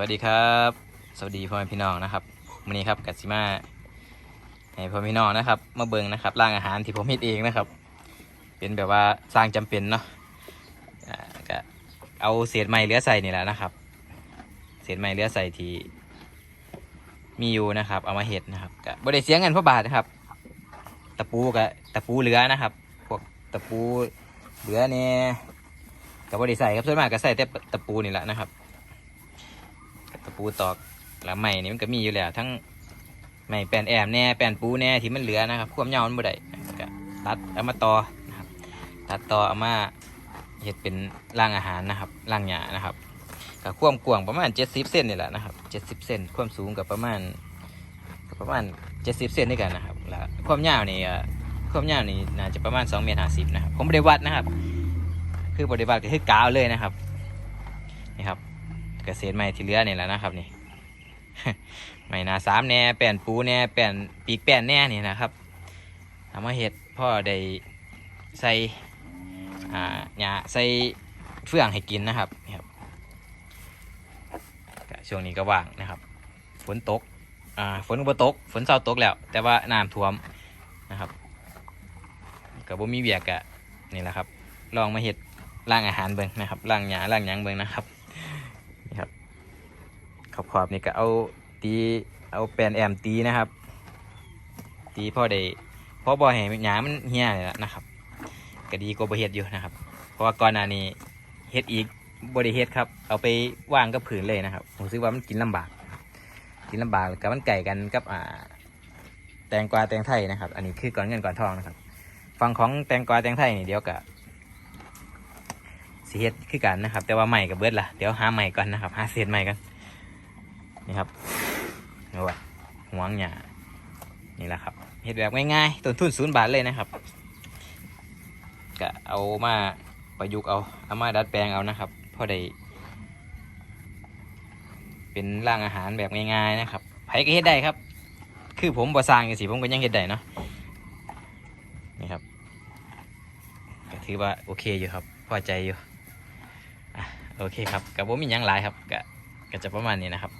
วัสดีครับ สวัสดีพ่อแม่พี่น้องนะครับวันนี้ครับกัสิมาให้พ่อแม่พี่น้องนะครับ มาเบิงนะครับร่างอาหารที่ผมเฮ็ดเองนะครับ เป็นแบบว่าสร้างจำเป็นเนาะก็เอาเศษไม้เหลือใส่นี่แหละนะครับ เศษไม้เหลือใส่ที่มีอยู่นะครับ เอามาเฮ็ดนะครับก็บ่ได้เสียเงินพระบาทนะครับ ตะปูกับตะปูเหลือนะครับ พวกตะปูเหลือเนี่ยกับบริใส่ครับส่วนมากก็ใส่แต่ตะปูนี่แหละนะครับ ตะปูตอกแล้วใหม่นี่มันก็มีอยู่แล้วทั้งใหม่แปนแอมแน่แปนปูแน่ที่มันเหลือนะครับความยาวมันบ่ได้ก็ตัดเอามาต่อนะครับตัดต่อเอามาเฮ็ดเป็นร่างอาหารนะครับร่างหญ้านะครับก็ความกว้างประมาณ 70เซนนี่แหละนะครับ 70เซนความสูงกับประมาณก็ประมาณ 70เซนด้วยกันนะครับแล้วความยาวนี่ความยาวนี่น่าจะประมาณ2เมตร50นะครับผมบ่ได้วัดนะครับ คือบริวัติก็คือกาวเลยนะครับนี่ครับ เกษตรใหม่ที่เหลือนี่แหละนะครับนี่ใหม่นาสามแหน่แป้นปูแหน่แป้นปีกแป้นแหน่นี่นะครับทำมาเห็ดพ่อได้ใส่อ่าหญ้าใส่เฟื่องให้กินนะครับนี่ครับช่วงนี้ก็ว่างนะครับ ฝนตกอ่าฝนก็บ่ตก ฝนเศร้าตกแล้ว แต่ว่าน้ำท่วมนะครับก็บ่มีเบียกอะนี่แหละครับ ลองมาเห็ดล่างอาหารเบิ่งนะครับล่างหญ้าล่างหยังเบิ่งนะครับ ขอบขอบนี่ก็เอาตีเอาแปนแอมตีนะครับ ตีพ่อได้พ่อบ่อให้หยามันเหี่ยเลยละนะครับก็ดีกว่าบ่เฮ็ดอยู่นะครับ เพราะว่าก่อนหน้านี้เฮ็ดอีกบ่ได้เฮ็ดครับ เอาไปวางกับผืนเลยนะครับผมคิดว่ามันกินลำบาก กินลำบากกับมันไก่กันกับอ่าแตงกวาแตงไทยนะครับ อันนี้คือก่อนเงินก่อนทองนะครับฝั่งของแตงกวาแตงไทยนี่เดี๋ยวกับสีเฮ็ดคือกันนะครับ แต่ว่าใหม่กับเบิดล่ะเดี๋ยวหาใหม่ก่อนนะครับหาเศษใหม่กัน นี่ครับนี่ว่าห่วงหยานี่แหละครับเฮ็ดแบบง่ายๆต้นทุนศูนย์บาทเลยนะครับก็เอามาประยุกต์เอาเอามาดัดแปลงเอานะครับพอได้เป็นร่างอาหารแบบง่ายๆนะครับไผก็เฮ็ดได้ครับ คือผมบ่สร้างอย่สิผมก็ยังเฮ็ดได้เนาะนี่ครับก็ถือว่าโอเคอยู่ครับพอใจอยู่อะโอเคครับกับผมมียังหลายครับก็ก็จะประมาณนี้นะครับ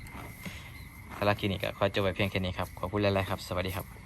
สำหรับคลินิกก็ขอจบไว้เพียงแค่นี้ครับ ขอบคุณหลายๆครับ สวัสดีครับ